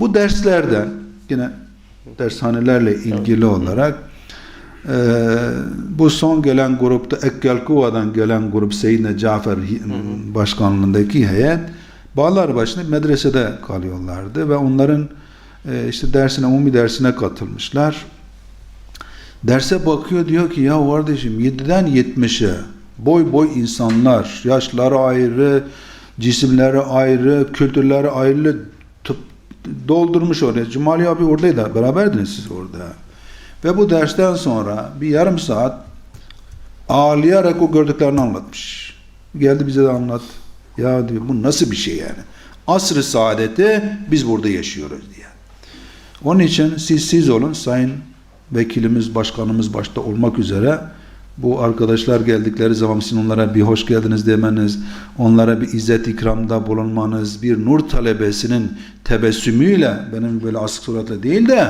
Bu derslerden yine dershanelerle ilgili olarak e, bu son gelen grupta Ekkelkuva'dan gelen grup Seyyidine Cafer başkanlığındaki heyet Bağlarbaşı'nda medresede kalıyorlardı ve onların e, işte dersine, umumi dersine katılmışlar. Derse bakıyor diyor ki ya kardeşim 7'den 70'e boy boy insanlar, yaşları ayrı, cisimleri ayrı, kültürleri ayrı doldurmuş oraya. Cumali abi oradaydı. Beraberdiniz siz orada. Ve bu dersten sonra bir yarım saat ağlayarak o gördüklerini anlatmış. Geldi bize de anlat. Ya diyor bu nasıl bir şey yani? Asr-ı saadeti biz burada yaşıyoruz diye. Onun için siz siz olun sayın vekilimiz, başkanımız başta olmak üzere bu arkadaşlar geldikleri zaman sizin onlara bir hoş geldiniz demeniz, onlara bir izzet ikramda bulunmanız, bir nur talebesinin tebessümüyle, benim böyle asık suratla değil de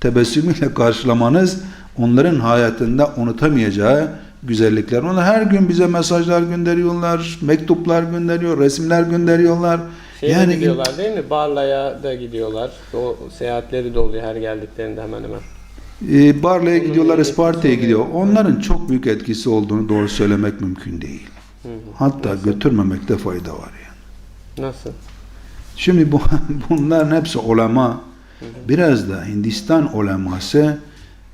tebessümüyle karşılamanız onların hayatında unutamayacağı güzellikler. Onlar her gün bize mesajlar gönderiyorlar, mektuplar gönderiyor, resimler gönderiyorlar. Şeye de yani gidiyorlar değil mi? Barla'ya da gidiyorlar. O seyahatleri de oluyor her geldiklerinde hemen hemen. E, Barla'ya gidiyorlar, Isparta'ya gidiyor. Onların çok büyük etkisi olduğunu doğru söylemek mümkün değil. Hı hı. Hatta Nasıl? götürmemekte fayda var yani. Nasıl? Şimdi bu bunların hepsi ulema. Biraz da Hindistan uleması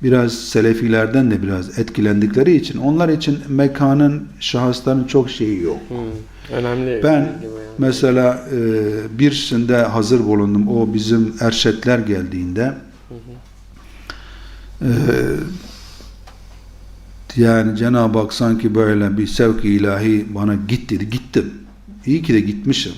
biraz Selefilerden de biraz etkilendikleri için onlar için mekanın, şahısların çok şeyi yok. Hı. Önemli. Ben yani. mesela e, birisinde hazır bulundum. O bizim erşetler geldiğinde e, yani Cenab-ı Hak sanki böyle bir sevk ilahi bana git dedi. Gittim. İyi ki de gitmişim.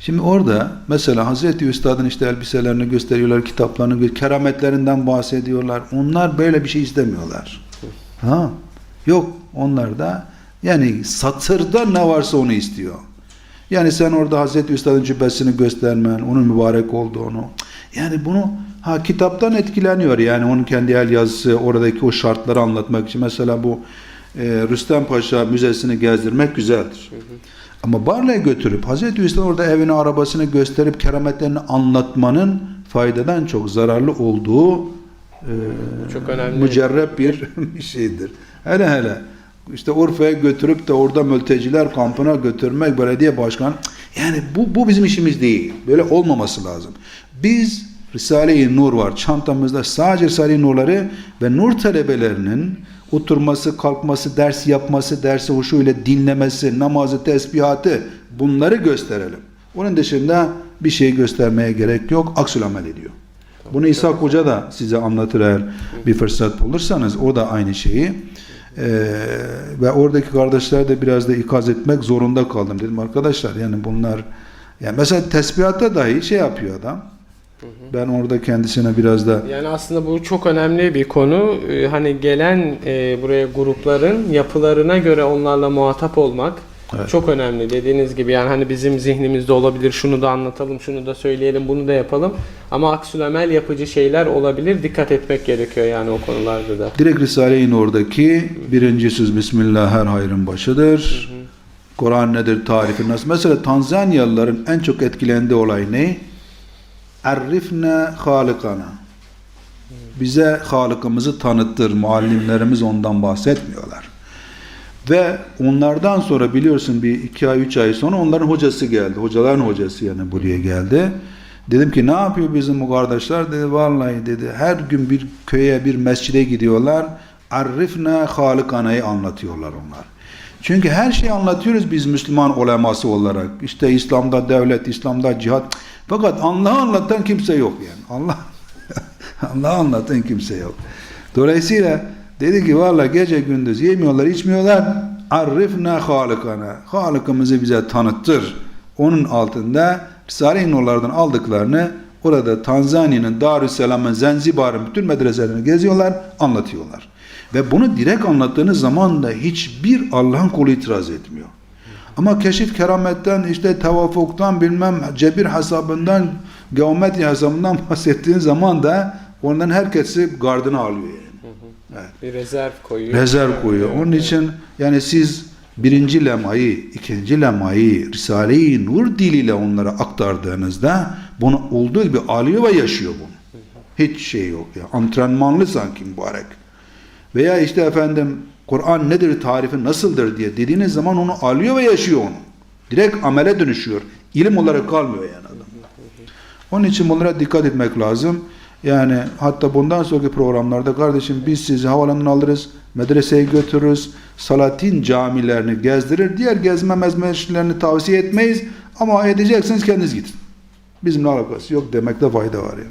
Şimdi orada mesela Hazreti Üstad'ın işte elbiselerini gösteriyorlar, kitaplarını, kerametlerinden bahsediyorlar. Onlar böyle bir şey istemiyorlar. Ha? Yok. Onlar da yani satırda ne varsa onu istiyor. Yani sen orada Hazreti Üstad'ın cübbesini göstermen, onun mübarek olduğunu. Yani bunu ha kitaptan etkileniyor yani onun kendi el yazısı, oradaki o şartları anlatmak için. Mesela bu e, Rüstem Paşa Müzesi'ni gezdirmek güzeldir. Ama Barla'ya götürüp Hazreti Üstad orada evini, arabasını gösterip kerametlerini anlatmanın faydadan çok zararlı olduğu e, Çok önemli. mücerrep bir bir şeydir. Hele hele işte Urfa'ya götürüp de orada mülteciler kampına götürmek belediye başkanı yani bu, bu bizim işimiz değil. Böyle olmaması lazım. Biz Risale-i Nur var çantamızda sadece Risale-i Nurları ve Nur talebelerinin oturması, kalkması, ders yapması, dersi huşuyla dinlemesi, namazı, tesbihatı bunları gösterelim. Onun dışında bir şey göstermeye gerek yok. Aksül amel ediyor. Bunu İsa Hoca da size anlatır eğer bir fırsat bulursanız. O da aynı şeyi. Ee, ve oradaki kardeşler de biraz da ikaz etmek zorunda kaldım. Dedim arkadaşlar yani bunlar yani mesela tesbihatta dahi şey yapıyor adam. Ben orada kendisine biraz da Yani aslında bu çok önemli bir konu. Ee, Hani gelen e, buraya grupların yapılarına göre onlarla muhatap olmak Evet. çok önemli. Dediğiniz gibi yani hani bizim zihnimizde olabilir şunu da anlatalım, şunu da söyleyelim, bunu da yapalım. Ama aksülemel yapıcı şeyler olabilir. Dikkat etmek gerekiyor yani o konularda da. direkt Risale-i Nur'daki birinci söz Bismillah her hayrın başıdır. Kur'an nedir tarifi nasıl? Mesela Tanzanyalıların en çok etkilendiği olay ne? Errifne halikana. Bize Halık'ımızı tanıttır. Muallimlerimiz ondan bahsetmiyorlar. Ve onlardan sonra biliyorsun bir iki ay, üç ay sonra onların hocası geldi. Hocaların hocası yani buraya geldi. Dedim ki ne yapıyor bizim bu kardeşler? Dedi vallahi dedi her gün bir köye bir mescide gidiyorlar. Arifne Halıkana'yı anlatıyorlar onlar. Çünkü her şeyi anlatıyoruz biz Müslüman uleması olarak. İşte İslam'da devlet, İslam'da cihat. Fakat Allah'ı anlatan kimse yok yani. Allah Allah'ı anlatan kimse yok. Dolayısıyla dedi ki valla gece gündüz yemiyorlar, içmiyorlar. Arifna halikana. Halikimizi bize tanıttır. Onun altında Risale-i Nurlardan aldıklarını orada Tanzanya'nın Darüsselam'ın Zenzibar'ın bütün medreselerini geziyorlar, anlatıyorlar. Ve bunu direkt anlattığınız zaman da hiçbir Allah'ın kulu itiraz etmiyor. Ama keşif kerametten işte tevafuktan bilmem cebir hesabından geometri hesabından bahsettiğin zaman da ondan herkesi gardına alıyor yani. Evet. Bir rezerv koyuyor. Rezerv koyuyor. Onun için yani siz birinci lemayı, ikinci lemayı Risale-i Nur diliyle onlara aktardığınızda bunu olduğu gibi alıyor ve yaşıyor bunu. Hiç şey yok ya. Antrenmanlı sanki mübarek. Veya işte efendim Kur'an nedir, tarifi nasıldır diye dediğiniz zaman onu alıyor ve yaşıyor onu. Direkt amele dönüşüyor. İlim olarak kalmıyor yani adam. Onun için bunlara dikkat etmek lazım. Yani hatta bundan sonraki programlarda kardeşim biz sizi havalandan alırız, medreseye götürürüz, Salatin camilerini gezdirir, diğer gezme mezmeşlerini tavsiye etmeyiz ama edecekseniz kendiniz gidin. Bizimle alakası yok demekte fayda var yani.